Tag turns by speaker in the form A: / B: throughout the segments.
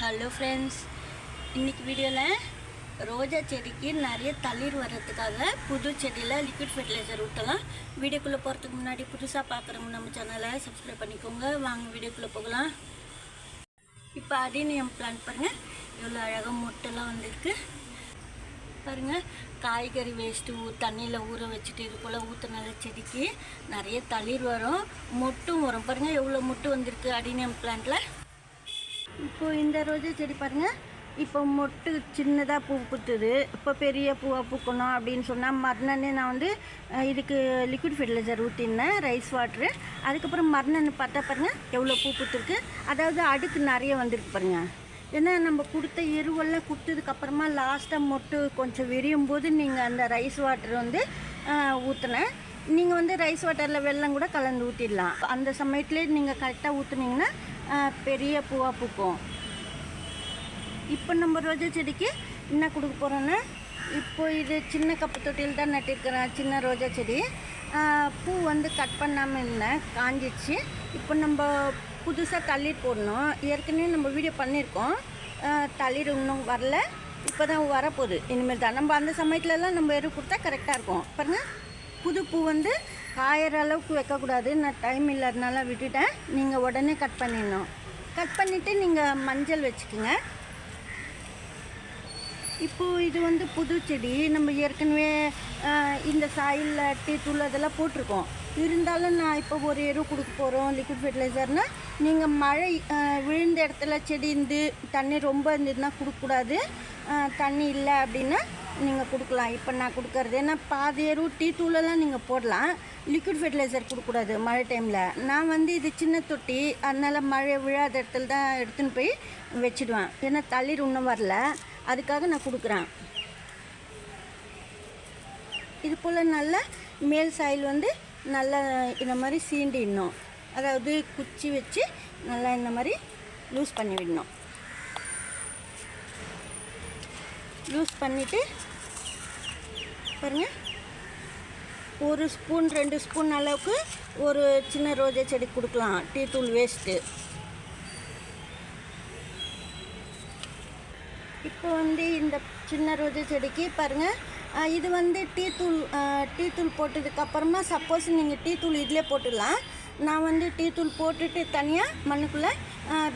A: Hello friends இன்றைக்கி வீடியோவில் ரோஜா செடிக்கு நிறைய தளிர் வர்றதுக்காக புது செடியில் லிக்விட் ஃபெர்டிலைசர் ஊற்றலாம் வீடியோக்குள்ளே போகிறதுக்கு முன்னாடி புதுசாக பார்க்குறவங்க நம்ம சேனலை சப்ஸ்கிரைப் பண்ணிக்கோங்க. வாங்க வீடியோக்குள்ளே போகலாம். இப்போ அடினியம் பிளான் பாருங்கள் எவ்வளோ அழகாக மொட்டெல்லாம் வந்திருக்கு. பாருங்கள் காய்கறி வேஸ்ட்டு ஊ தண்ணியில் ஊற வச்சுட்டு இது போல் ஊற்றுனால செடிக்கு நிறைய தளிர் வரும். மொட்டும் வரும். பாருங்கள் எவ்வளோ மொட்டு வந்திருக்கு அடினியம் பிளான்ட்டில் இப்போ இந்த ரோஜா செடி பாருங்கள் இப்போ மொட்டு சின்னதாக பூ பூத்துது. இப்போ பெரிய பூவாக பூக்கணும் அப்படின்னு சொன்னால் மறுநாளே நான் வந்து இதுக்கு லிக்விட் ஃபெர்டிலைசர் ஊற்றினேன் ரைஸ் வாட்ரு அதுக்கப்புறம் மறுநாள் பார்த்தா பாருங்கள் எவ்வளோ பூ பூத்துருக்கு. அதாவது அடுக்கு நிறைய வந்திருக்கு பாருங்கள் ஏன்னா நம்ம கொடுத்த எருவெல்லாம் கொடுத்ததுக்கப்புறமா லாஸ்ட்டாக மொட்டு கொஞ்சம் விரியும் போது நீங்கள் அந்த ரைஸ் வாட்டர் வந்து ஊற்றினேன் நீங்கள் வந்து ரைஸ் வாட்டரில் வெல்லம் கூட கலந்து ஊற்றிடலாம் அந்த சமயத்துலேயே நீங்கள் கரெக்டாக ஊற்றுனீங்கன்னா பெரிய பூவாக பூக்கும். இப்போ நம்ம ரோஜா செடிக்கு என்ன கொடுக்க போகிறோன்னா இப்போ இது சின்ன கப்பு தொட்டியில் தான் நட்டிருக்கிறேன் சின்ன ரோஜா செடி. பூ வந்து கட் பண்ணாமல் இருந்தேன் காஞ்சிச்சு. இப்போ நம்ம புதுசாக தளிர் போடணும். ஏற்கனவே நம்ம வீடியோ பண்ணியிருக்கோம். ஆ, தளிர் இன்னும் வரல. இப்போ தான் வரப்போகுது. இனிமேல் தான். நம்ம அந்த சமயத்துலலாம் நம்ம எரு கொடுத்தா கரெக்டாக இருக்கும். பாருங்கள் புது பூ வந்து காயற அளவுக்கு வைக்கக்கூடாது. நான் டைம் இல்லாதனால விட்டுட்டேன். நீங்கள் உடனே கட் பண்ணிடணும். கட் பண்ணிவிட்டு நீங்கள் மஞ்சள் வச்சுக்கோங்க. இப்போது இது வந்து புது செடி. நம்ம ஏற்கனவே இந்த சாயிலில் டீ தூள் அதெல்லாம் போட்டிருக்கோம். இருந்தாலும் நான் இப்போ ஒரு எரு கொடுக்க போகிறோம் லிக்விட் ஃபெர்டிலைசர்னால் நீங்கள் மழை விழுந்த இடத்துல செடி இருந்து தண்ணி ரொம்ப இருந்ததுன்னா கொடுக்கக்கூடாது. தண்ணி இல்லை அப்படின்னா நீங்கள் கொடுக்கலாம். இப்போ நான் கொடுக்கறது. ஏன்னா பாதி எருவு டீ தூளெல்லாம் நீங்கள் போடலாம். லிக்விட் ஃபெர்டிலைசர் கொடுக்கக்கூடாது மழை டைமில் நான் வந்து இது சின்ன தொட்டி அதனால் மழை விழாத இடத்துல தான் எடுத்துன்னு போய் வச்சிடுவேன். ஏன்னா தளிர் இன்னும் வரல. அதுக்காக நான் கொடுக்குறேன். இது போல் நல்ல மேல் சாயில் வந்து நல்லா இந்த மாதிரி சீண்டிடணும். அதாவது குச்சி வச்சு நல்லா இந்த மாதிரி லூஸ் பண்ணி விடணும். லூஸ் பண்ணிவிட்டு பாருங்கள் ஒரு ஸ்பூன் ரெண்டு ஸ்பூன் அளவுக்கு ஒரு சின்ன ரோஜா செடி கொடுக்கலாம். டீ தூள் வேஸ்ட்டு இப்போ வந்து இந்த சின்ன ரோஜா செடிக்கு பாருங்கள் இது வந்து டீ தூள் டீ தூள் போட்டதுக்கப்புறமா சப்போஸ் நீங்கள் டீ தூள் இதிலே போட்டுடலாம். நான் வந்து டீத்தூள் போட்டுட்டு தனியாக மண்ணுக்குள்ளே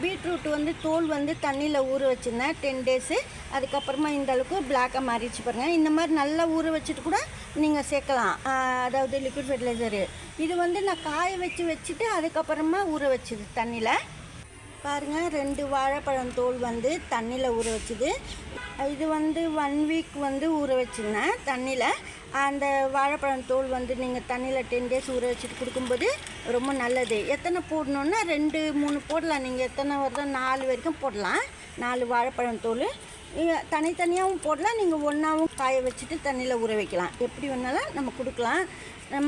A: பீட்ரூட் வந்து தோல் வந்து தண்ணியில் ஊற வச்சுருந்தேன் டென் டேஸு அதுக்கப்புறமா இந்த அளவுக்கு பிளாக்காக மாறிடுச்சு பாருங்கள் இந்த மாதிரி நல்லா ஊற வச்சுட்டு கூட நீங்கள் சேர்க்கலாம். அதாவது லிக்விட் ஃபெர்டிலைசரு இது வந்து நான் காய வச்சு வச்சுட்டு அதுக்கப்புறமா ஊற வச்சுது தண்ணியில். பாருங்க ரெண்டு வாழைப்பழம் தோல் வந்து தண்ணியில் ஊற வச்சுது. இது வந்து ஒன் வீக் வந்து ஊற வச்சுருந்தேன் தண்ணியில். அந்த வாழைப்பழம் தோல் வந்து நீங்கள் தண்ணியில் டென் டேஸ் ஊற வச்சுட்டு கொடுக்கும்போது ரொம்ப நல்லது. எத்தனை போடணுன்னா ரெண்டு மூணு போடலாம். நீங்கள் எத்தனை வருதோ நாலு வரைக்கும் போடலாம். நாலு வாழைப்பழம் தோல். தனித்தனியாகவும் போடலாம். நீங்கள் ஒன்றாவும் காய வச்சுட்டு தண்ணியில் ஊற வைக்கலாம். எப்படி வேணாலும் நம்ம கொடுக்கலாம்.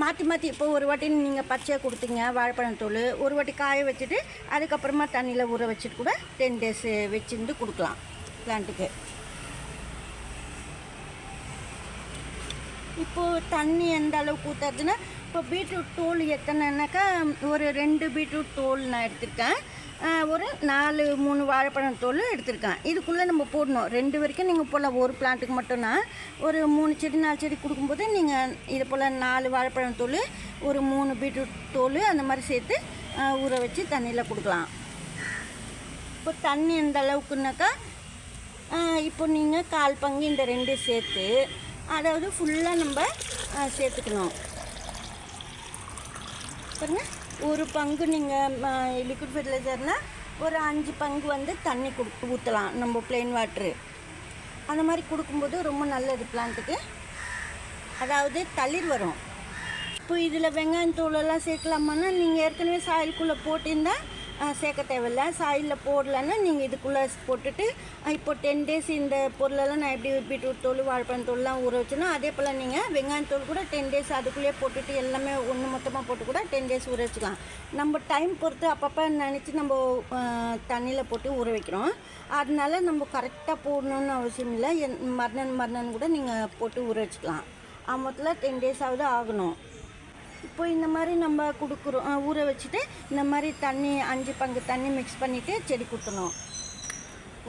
A: மாற்றி மாற்றி இப்போ ஒரு வாட்டி நீங்கள் பச்சையாக கொடுத்தீங்க வாழைப்பழம் தோல். ஒரு வாட்டி காய வச்சுட்டு அதுக்கப்புறமா தண்ணியில் ஊற வச்சுட்டு கூட டென் டேஸ் வச்சுருந்து கொடுக்கலாம். பிளான்ட்டுக்கு இப்போது தண்ணி எந்த அளவுக்கு ஊற்றுறதுன்னா இப்போ பீட்ரூட் தோல் எத்தனைனாக்கா ஒரு ரெண்டு பீட்ரூட் தோல் நான் எடுத்திருக்கேன். ஒரு நாலு மூணு வாழைப்பழம் தோல் எடுத்திருக்கேன். இதுக்குள்ளே நம்ம போடணும். ரெண்டு வரைக்கும் நீங்கள் போல் ஒரு பிளான்ட்டுக்கு மட்டும்னா ஒரு மூணு செடி நாலு செடி கொடுக்கும்போது நீங்கள் இது போல் நாலு வாழைப்பழம் தோல் ஒரு மூணு பீட்ரூட் தோல் அந்த மாதிரி சேர்த்து ஊற வச்சு தண்ணியில் கொடுக்கலாம். இப்போ தண்ணி எந்த அளவுக்குனாக்கா இப்போ நீங்கள் கால் பங்கு இந்த ரெண்டு சேர்த்து அதாவது ஃபுல்லாக நம்ம சேர்த்துக்கணும் பாருங்கள் ஒரு பங்கு நீங்கள் லிக்விட் ஃபெர்டிலைசர்னால் ஒரு அஞ்சு பங்கு வந்து தண்ணி கொடு ஊற்றலாம் நம்ம பிளெயின் வாட்ரு அந்த மாதிரி கொடுக்கும்போது ரொம்ப நல்லது பிளான்ட்டுக்கு அதாவது தளிர் வரும். இப்போ இதில் வெங்காயம் தூளெல்லாம் சேர்க்கலாமான்னா நீங்கள் ஏற்கனவே சாயலுக்குள்ளே போட்டிருந்தால் சேர்க்க தேவையில்ல சாயிலில் போடலன்னா நீங்கள் இதுக்குள்ளே போட்டுட்டு இப்போ டென் டேஸ் இந்த பொருளெல்லாம் நான் எப்படி பீட்ரூட் தோல் வாழைப்பழம் தோல்லாம் ஊற வச்சுன்னா அதே போல் நீங்கள் வெங்காயம் தோல் கூட டென் டேஸ் அதுக்குள்ளேயே போட்டுட்டு எல்லாமே ஒன்று மொத்தமாக போட்டு கூட டென் டேஸ் ஊற வச்சுக்கலாம். நம்ம டைம் பொறுத்து அப்பப்போ நினச்சி நம்ம தண்ணியில் போட்டு ஊற வைக்கிறோம். அதனால நம்ம கரெக்டாக போடணுன்னு அவசியம் இல்லை. என் மறுநாள் மறுநாள் கூட நீங்கள் போட்டு ஊற வச்சுக்கலாம். மொத்தத்தில் டென் டேஸ் ஆகுது ஆகணும். இப்போ இந்த மாதிரி நம்ம கொடுக்குறோம் ஊற வச்சுட்டு இந்த மாதிரி தண்ணி அஞ்சு பங்கு தண்ணி மிக்ஸ் பண்ணிவிட்டு செடி கொடுத்தணும்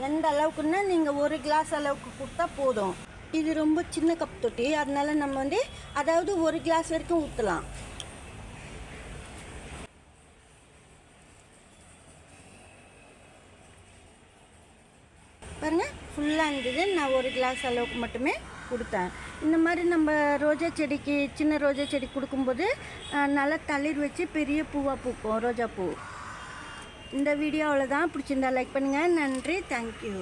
A: எந்த அளவுக்குன்னா நீங்கள் ஒரு கிளாஸ் அளவுக்கு கொடுத்தா போதும். இது ரொம்ப சின்ன கப் தொட்டி அதனால் நம்ம வந்து அதாவது ஒரு கிளாஸ் வரைக்கும் ஊற்றலாம் பாருங்கள் ஃபுல்லாக இருந்தது. நான் ஒரு கிளாஸ் அளவுக்கு மட்டுமே கொடுத்தேன். இந்த மாதிரி நம்ம ரோஜா செடிக்கு சின்ன ரோஜா செடி கொடுக்கும்போது நல்லா தளிர் வச்சு பெரிய பூவாக பூக்கும் ரோஜா பூ. இந்த வீடியோ அவ்வளோதான் பிடிச்சிருந்தா லைக் பண்ணுங்கள் நன்றி. தேங்க்யூ